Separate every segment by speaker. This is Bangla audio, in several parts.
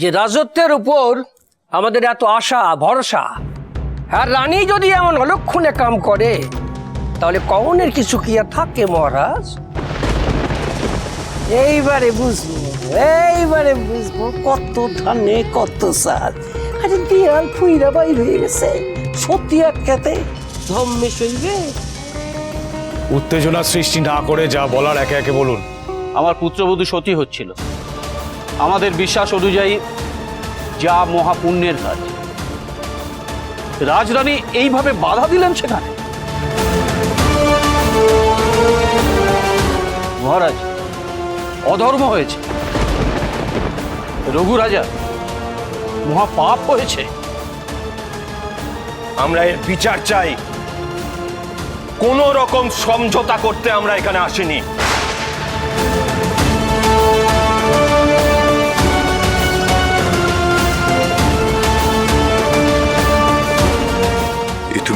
Speaker 1: যে রাজত্বের উপর আমাদের এত আশা ভরসা। আর রানী যদি এমন অলক্ষণে কাম করে তাহলে কমনের কিছু কি আর থাকে মহারাজ?
Speaker 2: এইবারে বুঝব এইবারে বুঝব কত ধানে কত সার। আরে দিয়াল ফুইরা বাইর হয়ে গেছে সত্যি আটকাতে ধম্মে সইবে
Speaker 3: উত্তেজনা সৃষ্টি না করে যা বলার একে একে বলুন।
Speaker 4: আমার পুত্রবধূ সতী হচ্ছিল। আমাদের বিশ্বাস অনুযায়ী যা মহাপুণ্যের কাজ। রাজরানী এইভাবে বাধা দিলেন সেখানে? মহারাজ, অধর্ম হয়েছে। রঘু রাজা মহাপাপ হয়েছে।
Speaker 5: আমরা এর বিচার চাই। কোন রকম সমঝোতা করতে আমরা এখানে আসিনি।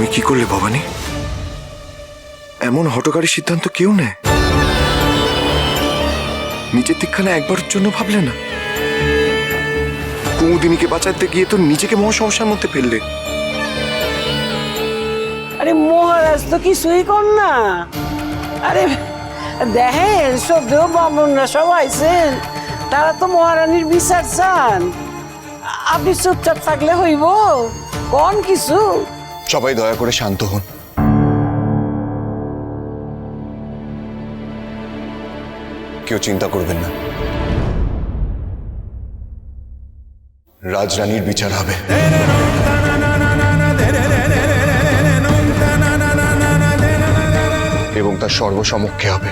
Speaker 6: তুমি কি করলে ভবানী? এমন হটকারী সিদ্ধান্ত কেউ নেয়? নিজের দিকখানে একবারের জন্য ভাবলে না? কুমুদিনীকে বাঁচাতে গিয়ে তো নিজেকে মহা সমস্যার মধ্যে ফেললে।
Speaker 2: আরে মহারাজ, তো কিছুই কর না। আরে, দেখেন সব সভ্য বামনরা সব আইসেন তারা তো মহারানীর বিচার চান। আপনি চুপচাপ থাকলে হইব। কোন কিছু?
Speaker 6: সবাই দয়া করে শান্ত হন। কেউ চিন্তা করবেন না। রাজরানীর বিচার হবে। এবং তার সর্বসমক্ষে হবে।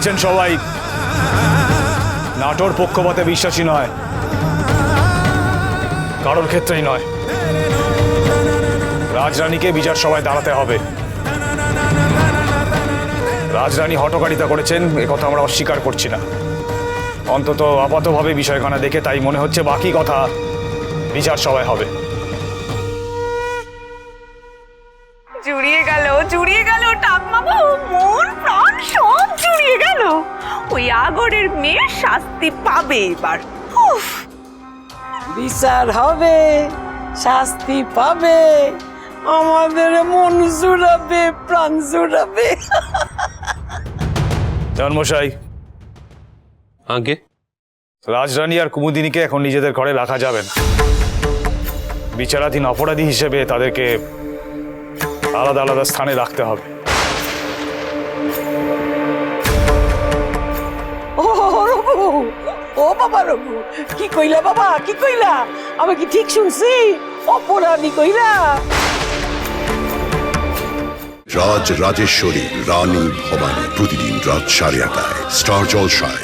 Speaker 3: নিয়েছেন সবাই। নাটোর পক্ষপাতে বিশ্বাসী নয়। কারোর ক্ষেত্রেই নয়। রাজরানীকে বিচার সবাই দাঁড়াতে হবে। রাজরানী হটকারিতা করেছেন কথা আমরা অস্বীকার করছি না। অন্তত আপাতভাবে বিষয়খানা দেখে তাই মনে হচ্ছে বাকি কথা বিচার সবাই হবে।
Speaker 7: জুড়িয়ে গেল জুড়িয়ে গেল মন আগরের মেয়ে শাস্তি পাবে এবার।
Speaker 2: বিচার হবে শাস্তি পাবে আমাদের মন জুড়াবে প্রাণ জুড়াবে।
Speaker 3: জন্মশাই
Speaker 5: আগে?
Speaker 3: রাজরানী আর কুমুদিনীকে এখন নিজেদের ঘরে রাখা যাবে না। বিচারাধীন অপরাধী হিসেবে তাদেরকে আলাদা আলাদা স্থানে রাখতে হবে।
Speaker 2: ও বাবা রঘু, কি কইলা বাবা, কি কইলা? আমি কি ঠিক শুনছি? অপরাধী কইলা।
Speaker 8: রাজ রাজেশ্বরী, রানী ভবানী প্রতিদিন রাত সাড়ে আটটায়, স্টার জলসায়।